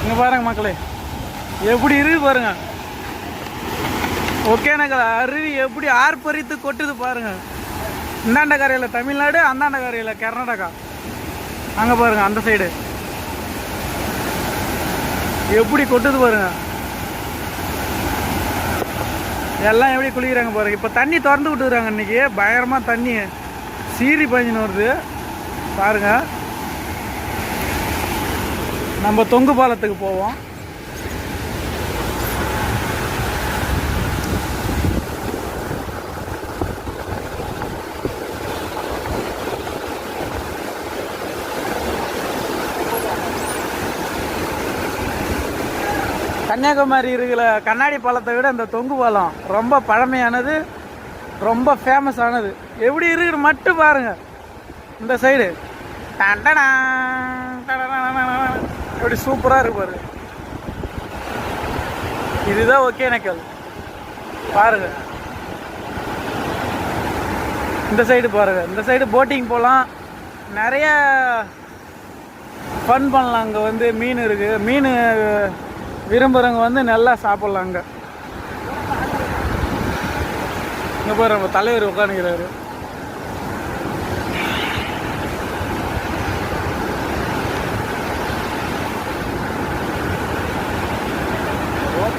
இங்கே பாருங்க மக்களே. எப்படி இருக்கு பாருங்க. ஒகேனக்கல் அருவி எப்படி ஆர்ப்பரித்து கொட்டுது பாருங்க. இந்தாண்ட கரையில் தமிழ்நாடு அந்தாண்ட கரையில் கர்நாடகா. அங்கே பாருங்க அந்த சைடு எப்படி கொட்டுது பாருங்க. எல்லாம் எப்படி குளிக்கிறாங்க பாருங்க. இப்போ தண்ணி திறந்து விட்டுக்கிறாங்க இன்றைக்கி பயங்கரமாக தண்ணி. சீரி பஞ்சின்னு வருது. பாருங்க. நம்ம தொங்கு பாலத்துக்கு போவோம். கன்னியாகுமரி இருக்கிற கண்ணாடி பாலத்தை விட இந்த தொங்கு பாலம் ரொம்ப பழமையானது ரொம்ப ஃபேமஸானது எப்படி இருக்குது மட்டும் பாருங்க. இந்த சைடு எப்படி சூப்பராக இருப்பார் பாருங்க இதுதான் ஒகேனக்கல் பாருங்க. இந்த சைடு பாருங்க. இந்த சைடு போட்டிங் போகலாம் நிறைய ஃபன் பண்ணலாம். அங்கே வந்து மீன் இருக்குது மீன் விரும்புகிறவங்க வந்து நல்லா சாப்பிட்லாம் அங்கே. இங்கே பாரு நம்ம தலைவர் உட்காந்துக்கிறாரு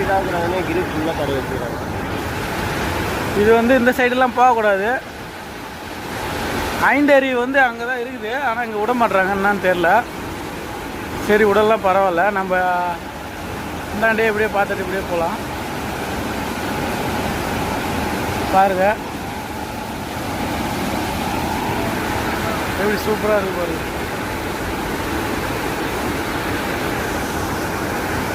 ரோட்டு இதாக்குறாங்கன்னே கிரி ஃபுல்லாக கடை வச்சுருக்காங்க இது வந்து இந்த சைடெல்லாம் போகக்கூடாது. ஐந்தருவி வந்து அங்கே தான் இருக்குது. ஆனால் இங்கே விட மாட்றாங்க என்னான்னு தெரில சரி விடலாம் பரவாயில்ல. நம்ம இந்தாண்டே இப்படியே பார்த்துட்டு இப்படியே போகலாம் பாருங்க. எப்படி சூப்பராக இருக்கு பாருங்க.